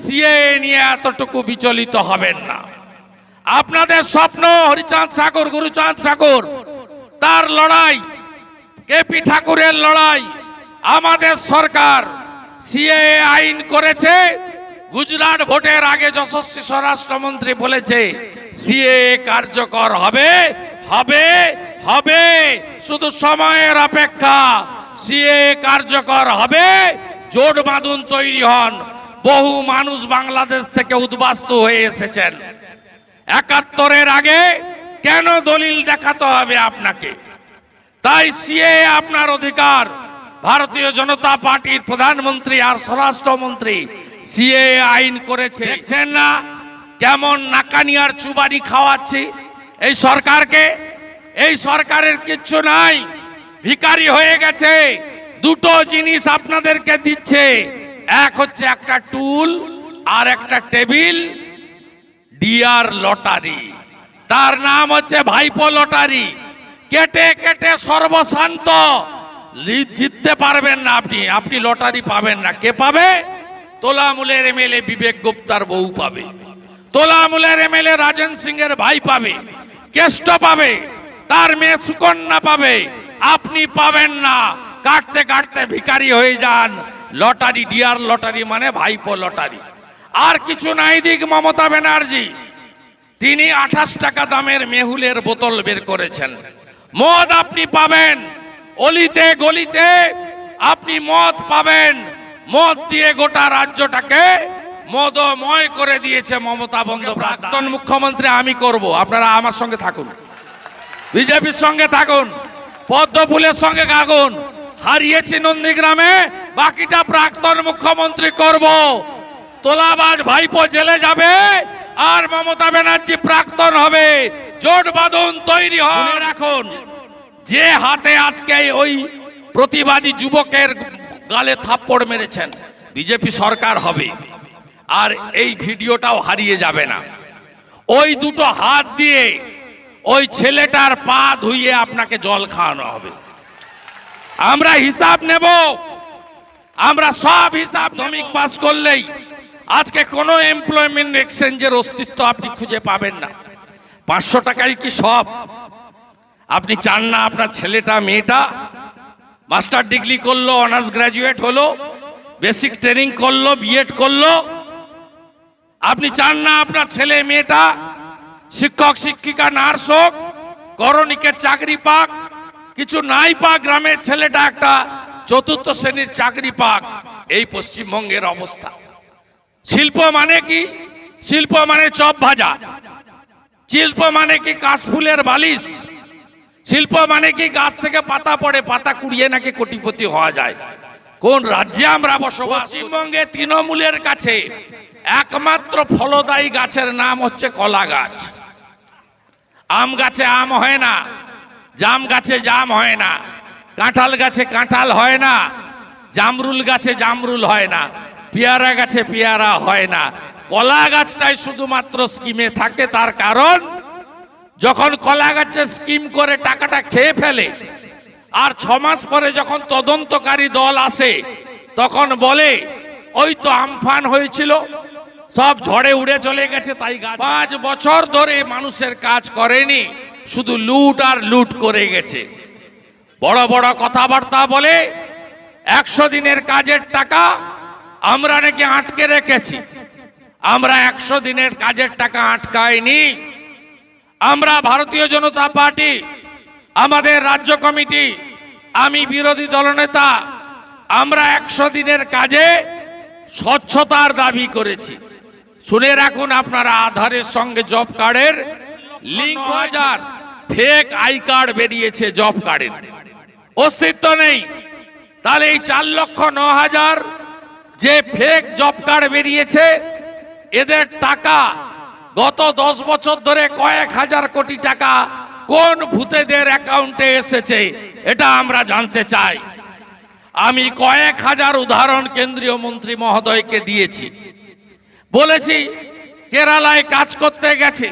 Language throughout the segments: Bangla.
সিএ নিয়ে এতটুকু বিচলিত হবেন না। আপনাদের স্বপ্ন হরিচাঁদ ঠাকুর, গুরুচাঁদ ঠাকুর, তার লড়াই, কেপি ঠাকুরের লড়াই, আমাদের সরকার সিএ আইন করেছে, গুজরাট ভোটের আগে যশস্বী স্বরাষ্ট্রমন্ত্রী বলেছে, সিএ কার্যকর হবে হবে হবে, শুধু সময়ের অপেক্ষা, সিএ কার্যকর হবে, জোট বাঁধুন তৈরি হন। বহু মানুষ বাংলাদেশ থেকে উদ্বাস্তু হয়ে এসেছেন। একাত্তরের আগে কেন দলিল দেখাতে হবে আপনাকে? তাই সিএ আপনার অধিকার। ভারতীয় জনতা পার্টির প্রধানমন্ত্রী আর স্বরাষ্ট্রমন্ত্রী সিএ আইন করেছে। দেখছেন না কেমন নাকানিয়ার চুবানি খাওয়াচ্ছি? এই সরকারকে, এই সরকারের কিচ্ছু নাই। ভিকারি হয়ে গেছে। দুটো জিনিস আপনাদেরকে দিচ্ছে। এক হচ্ছে একটা টুল, আর একটা টেবিল, ডিয়ার লটারি। তার নাম হচ্ছে ভাইপো লটারি। কেটে কেটে সর্বশান্ত জিততে পারবেন না আপনি। আপনি লটারি পাবেন না। কে পাবে? তোলামূলের এমএলএ বিবেক গুপ্তার বউ পাবে। তোলামূলের এমএলএ রাজেন সিং এর ভাই পাবে। কেষ্ট পাবে। তার মেয়ে সুকন্যা পাবে। আপনি পাবেন না। কাটতে কাটতে ভিখারি হয়ে যান। লটারি ডিয়ার লটারি মানে ভাইপো লটারি। আর কিছু নাই দিক মমতা ব্যানার্জি। তিনি আঠাশ টাকা দামের মেহুলের বোতল বের করেছেন। মদ আপনি পাবেন, অলিতে গলিতে আপনি মদ পাবেন। মদ দিয়ে গোটা রাজ্যটাকে মদময় করে দিয়েছে মমতা বন্দ্যোপাধ্যায়। প্রাক্তন মুখ্যমন্ত্রী আমি করব, আপনারা আমার সঙ্গে থাকুন। বিজেপির সঙ্গে থাকুন, পদ্মফুলের সঙ্গে থাকুন হারিয়েছি নন্দীগ্রামে, বাকিটা প্রাক্তন মুখ্যমন্ত্রী করব। তোলাবাজ ভাইপো জেলে যাবে আর মমতা ব্যানার্জি প্রাক্তন হবে। জোট বাঁধন তৈরি হবে এখন যে হাতে আজকে ওই প্রতিবাদী যুবকের গালে থাপ্পড় মেরেছেন, বিজেপি সরকার হবে। আর এই ভিডিওটাও হারিয়ে যাবে না। ওই দুটো হাত দিয়ে ওই ছেলেটার পা ধুইয়ে আপনাকে জল খাওয়ানো হবে। আমরা হিসাব নেব। আমরা সব হিসাব ধমিক পাস করলেই আজকে কোনো এমপ্লয়মেন্ট এক্সচেঞ্জের অস্তিত্ব আপনি খুঁজে পাবেন না। পাঁচশো টাকাই কি সব? আপনি চান না আপনার ছেলেটা, মেয়েটা মাস্টার ডিগ্রি করল, অনার্স গ্র্যাজুয়েট হলো, বেসিক ট্রেনিং করল বিএড করল। আপনি চান না আপনার ছেলে, মেয়েটা শিক্ষক, শিক্ষিকা, নার্স হোক, করণিকের চাকরি পাক কিছু নাই পাক, গ্রামের ছেলেটা একটা চতুর্থ শ্রেণির চাকরি পাক। এই পশ্চিমবঙ্গের অবস্থা। শিল্প মানে কি? শিল্প মানে চপ ভাজা। শিল্প মানে কি কাশফুলের বালিশ? শিল্প মানে কি গাছ থেকে পাতা পড়ে, পাতা কুড়িয়ে নাকি কোটিপতি হওয়া যায়? কোন রাজ্যে আমরা বসবাস পশ্চিমবঙ্গে তৃণমূলের কাছে একমাত্র ফলদায়ী গাছের নাম হচ্ছে কলা গাছ। আম গাছে আম হয় না। জাম গাছে জাম হয় না। কাঁঠাল গাছে কাঁঠাল হয় না। জামরুল গাছে জামরুল হয় না। পেয়ারা গাছে পেয়ারা হয় না। কলা গাছটাই শুধুমাত্র স্কিমে থাকে, তার কারণ যখন কলা গাছে স্কিম করে টাকাটা খেয়ে ফেলে, আর ছ মাস পরে যখন তদন্তকারী দল আসে, তখন বলে, ওই তো আমফান হয়েছিল, সব ঝড়ে উড়ে চলে গেছে, তাই পাঁচ বছর ধরে মানুষের কাজ করেনি। শুধু লুট আর লুট করে গেছে। বড় বড় কথাবার্তা বলে একশো দিনের কাজের টাকা আমরা নাকি আটকে রেখেছি। আমরা একশো দিনের কাজের টাকা আটকাইনি। আমরা ভারতীয় জনতা পার্টি, আমাদের রাজ্য কমিটি, আমি বিরোধী দলনেতা, আমরা একশো দিনের কাজে স্বচ্ছতার দাবি করেছি। শুনে রাখুন আপনারা আধারের সঙ্গে জব কার্ডের লিঙ্ক হাজার ফেক আই কার্ড বেরিয়েছে জব কার্ডের অস্তিত্ব নেই। তাহলে এই চার লক্ষ ন হাজার যে ফেক জব কার্ড বেরিয়েছে, এদের টাকা গত দশ বছর ধরে কয়েক হাজার কোটি টাকা কোন ভূতেদের অ্যাকাউন্টে এসেছে, এটা আমরা জানতে চাই। আমি কয়েক হাজার উদাহরণ কেন্দ্রীয় মন্ত্রী মহোদয়কে দিয়েছি। বলেছি, কেরালায় কাজ করতে গেছে।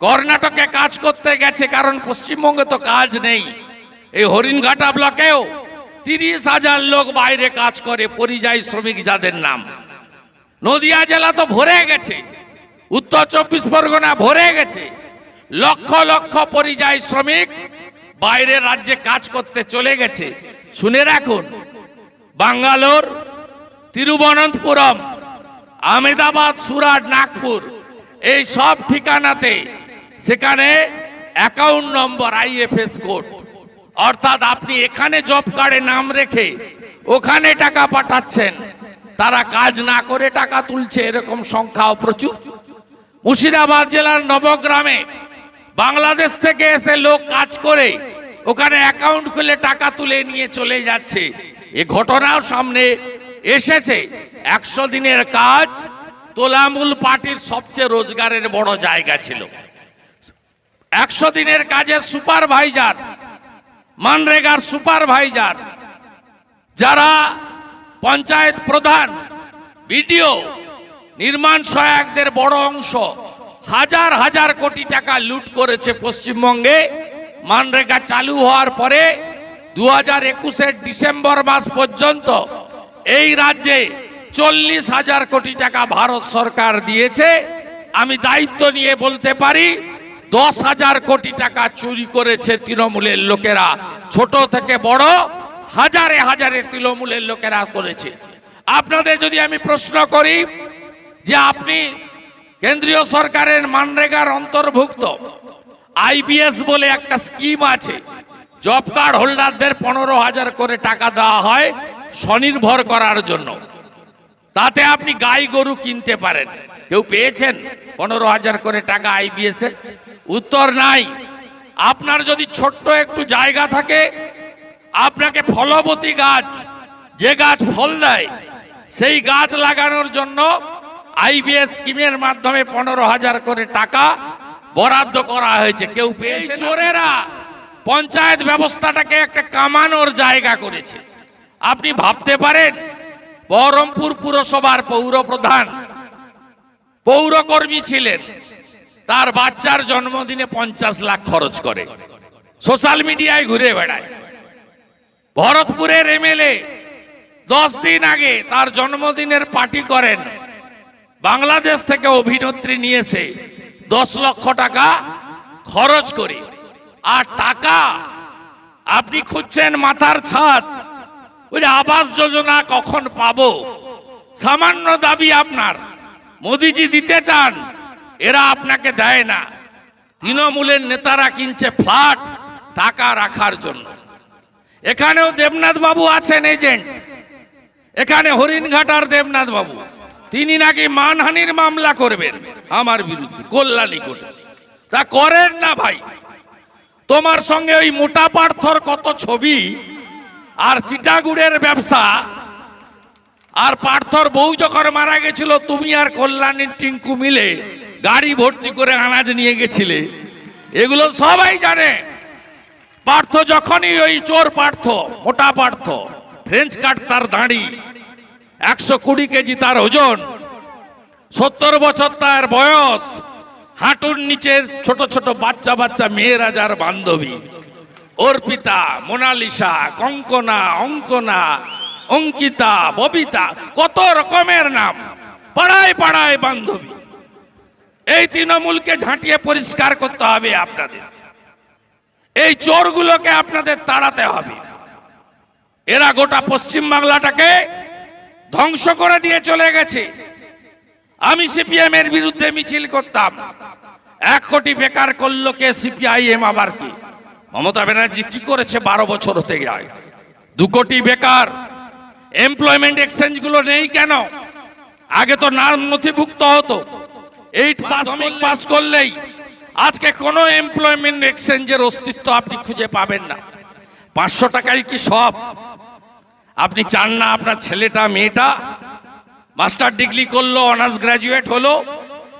কর্ণাটকে কাজ করতে গেছে, কারণ পশ্চিমবঙ্গে তো কাজ নেই। এই হরিণঘাটা ব্লকেও তিরিশ হাজার লোক বাইরে কাজ করে, পরিযায়ী শ্রমিক যাদের নাম। নদিয়া জেলা তো ভরে গেছে, উত্তর চব্বিশ পরগনা ভরে গেছে। লক্ষ লক্ষ পরিযায়ী শ্রমিক বাইরের রাজ্যে কাজ করতে চলে গেছে। শুনে রাখুন, বাঙ্গালোর, তিরুবনন্তপুরম, আহমেদাবাদ, সুরাট, নাগপুর, এই সব ঠিকানাতে সেখানে অ্যাকাউন্ট নম্বর আইএফএস কোড অর্থাৎ আপনি এখানে জব কার্ডে নাম রেখে ওখানে টাকা পাঠাচ্ছেন। তারা কাজ না করে টাকা তুলছে, এরকম সংখ্যাও প্রচুর। মুর্শিদাবাদ জেলার নবগ্রামে বাংলাদেশ থেকে এসে লোক কাজ করে ওখানে অ্যাকাউন্ট খুলে টাকা তুলে নিয়ে চলে যাচ্ছে। এ ঘটনাও সামনে এসেছে। একশো দিনের কাজ, তোলামূল পার্টির সবচেয়ে রোজগারের বড় জায়গা ছিল। একশো দিনের কাজের সুপারভাইজার, মানরেগার সুপারভাইজার, যারা পঞ্চায়েত প্রধান, বিডিও, নির্মাণ সহায়কদের বড় অংশ, হাজার হাজার কোটি টাকা লুট করেছে পশ্চিমবঙ্গে। মানরেগা চালু হওয়ার পরে দু হাজার একুশের ডিসেম্বর মাস পর্যন্ত এই রাজ্যে চল্লিশ হাজার কোটি টাকা ভারত সরকার দিয়েছে। আমি দায়িত্ব নিয়ে বলতে পারি দশ হাজার কোটি টাকা চুরি করেছে তৃণমূলের লোকেরা। ছোট থেকে বড় হাজারে হাজারে তৃণমূলের লোকেরা করেছে। আপনাদের যদি আমি প্রশ্ন করি যে আপনি কেন্দ্রীয় সরকারের মানরেগার অন্তর্ভুক্ত আইবিএস বলে একটা স্কিম আছে, জব কার্ড হোল্ডারদের পনেরো হাজার করে টাকা দেওয়া হয় স্বনির্ভর করার জন্য। তাতে আপনি গাই গরু কিনতে পারেন। কেউ পেয়েছেন? পনেরো হাজার করে টাকা আইবিএস এর উত্তর নাই। আপনার যদি ছোট্ট একটু জায়গা থাকে, আপনাকে ফলবতী গাছ, যে গাছ ফল দেয়, সেই গাছ লাগানোর জন্য আইবিএস স্কিমের মাধ্যমে পনেরো হাজার করে টাকা বরাদ্দ করা হয়েছে। কেউ পেয়েছে চোরেরা পঞ্চায়েত ব্যবস্থাটাকে একটা কামানোর জায়গা করেছে। আপনি ভাবতে পারেন বহরমপুর পুরসভার পৌর প্রধান পৌরকর্মী ছিলেন। তার বাচ্চার জন্মদিনে পঞ্চাশ লাখ খরচ করে। সোশ্যাল মিডিয়ায় ঘুরে বেড়ায়। ভরতপুরের এমএলএ দশ দিন আগে তার জন্মদিনের পার্টি করেন। বাংলাদেশ থেকে অভিনেত্রী নিয়েছে দশ লক্ষ টাকা খরচ করে। আর টাকা আপনি খুঁজছেন মাথার ছাদ। ওই আবাস যোজনা কখন পাবো? সামান্য দাবি আপনার। মোদিজি দিতে চান, এরা আপনাকে দেয় না। তৃণমূলের নেতারা কিনছে ফ্ল্যাট টাকা রাখার জন্য। এখানেও দেবনাথ বাবু আছেন এজেন্ট। এখানে হরিণঘাটার দেবনাথ বাবু তিনি নাকি মানহানির মামলা করবেন আমার বিরুদ্ধে, কল্যাণী করে তা করেন না ভাই। তোমার সঙ্গে ওই মোটা পার্থর কত ছবি? আর চিটাগুড়ের ব্যবসা, আর পার্থর বউ যখন মারা গেছিল, তুমি আর কল্যাণীর টিঙ্কু মিলে গাড়ি ভর্তি করে আনাজ নিয়ে গেছিলে। এগুলো সবাই জানে। পার্থ যখনই ওই চোর পার্থ, মোটা পার্থ ফ্রেঞ্চ কাট তার দাঁড়ি, একশো কুড়ি কেজি তার ওজন, সত্তর বছর তার বয়স, হাঁটুর নিচের ছোট ছোট বাচ্চা বাচ্চা মেয়েরা যার বান্ধবী। অর্পিতা, মোনালিসা, কঙ্কনা, অঙ্কনা, অঙ্কিতা, ববিতা, কত রকমের নাম। পাড়ায় পাড়ায় বান্ধবী। এই তৃণমূলকে ঝাঁটিয়ে পরিষ্কার করতে হবে আপনাদের। এই চোরগুলোকে আপনাদের তাড়াতে হবে। এরা গোটা পশ্চিম বাংলাটাকে ধ্বংস করে দিয়ে চলে গেছে। আমি সিপিএম এর বিরুদ্ধে মিছিল করতাম। এক কোটি বেকার করল কে সিপিআইএম আবার কি? মমতা ব্যানার্জি কি করেছে বারো বছর হতে যায়? দু কোটি বেকার এমপ্লয়মেন্ট এক্সচেঞ্জগুলো নেই কেন? আগে তো নাম নথিভুক্ত হতো। এইট পাস পাস করলেই। আজকে কোনো এমপ্লয়মেন্ট এক্সচেঞ্জের অস্তিত্ব আপনি খুঁজে পাবেন না। পাঁচশো টাকায় কি সব? আপনি চান না আপনার ছেলেটা মেয়েটা? মাস্টার ডিগ্রি করল অনার্স গ্রাজুয়েট হলো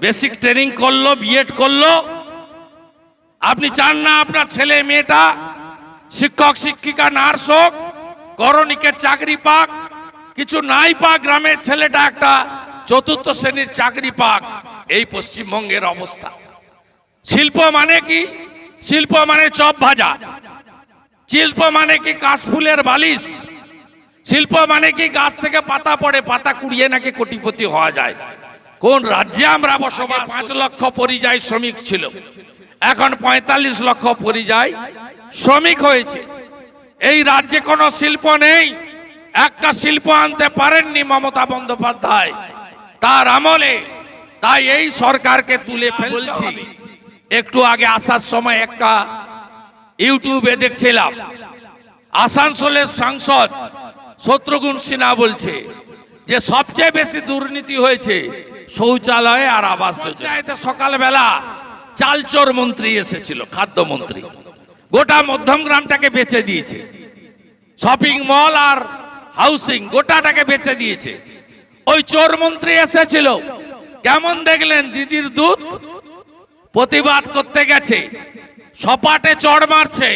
বেসিক ট্রেনিং করল বিএড করল আপনি চান না আপনার ছেলে, মেয়েটা, শিক্ষক, শিক্ষিকা, নার্স হোক, করণিকে চাকরি পাক, কিছু নাই পাক, গ্রামের ছেলেটা একটা চতুর্থ শ্রেণির চাকরি পাক, এই পশ্চিমবঙ্গের অবস্থা। শিল্প মানে কি? শিল্প মানে চপ ভাজা। শিল্প মানে কি কাশফুলের বালিশ? শিল্প মানে কি গাছ থেকে পাতা পড়ে, পাতা কুড়িয়ে নাকি কোটিপতি হওয়া যায়? কোন রাজ্যে আমরা বসবাস? পাঁচ লক্ষ পরিযায়ী শ্রমিক ছিল। এখন পঁয়তাল্লিশ লক্ষ পরিযায়ী শ্রমিক হয়েছে। এই রাজ্যে কোনো শিল্প নেই। একটা শিল্প আনতে পারেননি মমতা বন্দ্যোপাধ্যায়। তার আমলে তাই এই সরকারকে তুলে ফেলছি। একটু আগে আসার সময় একটা ইউটিউবে দেখছিলাম। আসানসোলের সাংসদ শত্রুঘ্ন সিনহা বলছে যে সবচেয়ে বেশি দুর্নীতি হয়েছে শৌচালয়ে আর আবাস যোজনাতে সকালবেলা চালচোর মন্ত্রী এসেছিল খাদ্যমন্ত্রী গোটা মধ্যম গ্রামটাকে বেচে দিয়েছে। শপিং মল আর হাউসিং গোটাটাকে বেচে দিয়েছে। ওই চোর মন্ত্রী এসেছিল। কেমন দেখলেন দিদির দুধ? প্রতিবাদ করতে গেছে। সপাটে চড় মারছে।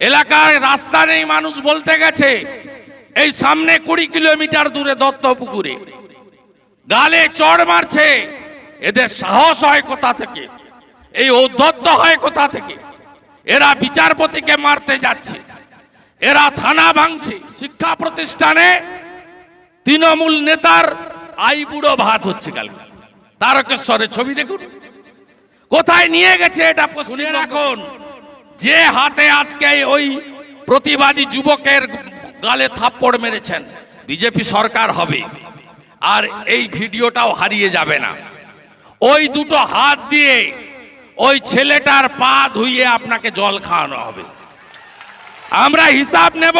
এলাকায় রাস্তা নেই মানুষ বলতে গেছে। এই সামনে কুড়ি কিলোমিটার দূরে দত্ত পুকুরে গালে চড় মারছে। এদের সাহস হয় কোথা থেকে? এই ঔদ্ধত্য হয় কোথা থেকে? এরা বিচারপতিকে মারতে যাচ্ছে। এরা থানা ভাঙছে। শিক্ষা প্রতিষ্ঠানে তৃণমূল নেতার আইবুড়ো ভাত হচ্ছে কালকে। তারকেশ্বরের ছবি দেখুন। কোথায় নিয়ে গেছে এটা শুনে রাখুন। যে হাতে আজকে ওই প্রতিবাদী যুবকের গালে থাপ্পড় মেরেছেন বিজেপি সরকার হবে। আর এই ভিডিওটাও হারিয়ে যাবে না। ওই দুটো হাত দিয়ে ওই ছেলেটার পা ধুইয়ে আপনাকে জল খাওয়ানো হবে। আমরা হিসাব নেব